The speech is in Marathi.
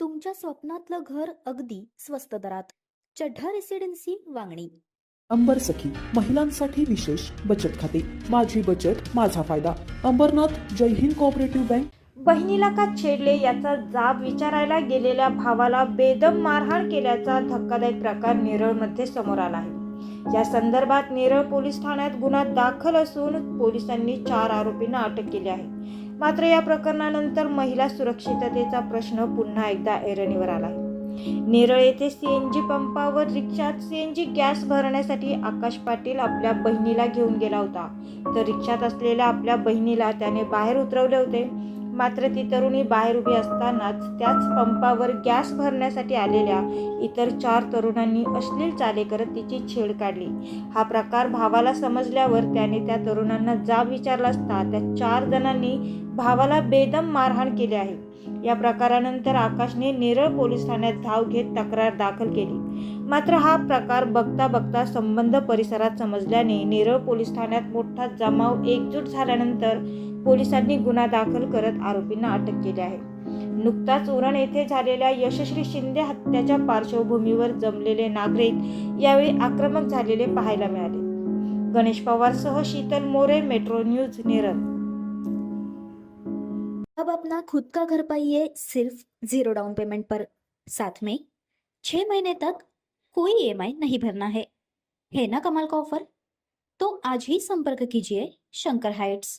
तुमच्या स्वप्नातलं घर अगदी स्वस्त दरात. चढ्ढा रेसिडेन्सी वांगणी. अंबर सखी महिलांसाठी विशेष बचत खाते. माझी बचत माझा फायदा. Ambarnath Jai Hind cooperative bank. बहिणीला का छेडले याचा जाब विचारायला गेलेल्या भावाला बेदम मारहाण केल्याचा धक्कादायक प्रकार नेरळमध्ये समोर आला आहे. या संदर्भात नेरळ पोलीस ठाण्यात गुन्हा दाखल असून पोलिसांनी चार आरोपींना अटक केली आहे. मात्र या प्रकरणानंतर महिला सुरक्षिततेचा प्रश्न पुन्हा एकदा ऐरणीवर आला आहे नेरळ येथे सीएनजी पंपावर रिक्षात सीएनजी गॅस भरण्यासाठी आकाश पाटील आपल्या बहिणीला घेऊन गेला होता. तर रिक्षात असलेल्या आपल्या बहिणीला त्याने बाहेर उतरवले होते. मात्र ती तरुणी बाहेर उभी असतानाच त्याच पंपावर गॅस भरण्यासाठी आलेल्या इतर चार तरुणांनी अश्लील चाले करत तिची छेड काढली. हा प्रकार भावाला समजल्यावर त्याने त्या तरुणांना जाब विचारला असता त्या चार जणांनी भावाला बेदम मारहाण केली आहे. या प्रकारानंतर आकाशने नेरळ पोलीस ठाण्यात धाव घेत तक्रार दाखल केली. मात्र हा प्रकार बघता बघता संबंध परिसरात समजल्याने नेरळ पोलीस ठाण्यात मोठा जमाव एकजूट झाल्यानंतर पोलिसांनी गुन्हा दाखल करत आरोपींना अटक केली आहे. नुकताच उरण येथे झालेल्या यशस्वी शिंदे हत्याच्या पार्श्वभूमीवर जमलेले नागरिक यावेळी आक्रमक झालेले पाहायला मिळाले. गणेश पवारसह शीतल मोरे मेट्रो न्यूज निरन अब अपना खुद का घर पाइए सिर्फ जीरो डाउन पेमेंट पर. साथ में छह महीने तक कोई ईएमआई नहीं भरना है। है ना कमाल का ऑफर तो आज ही संपर्क कीजिए Shankar heights.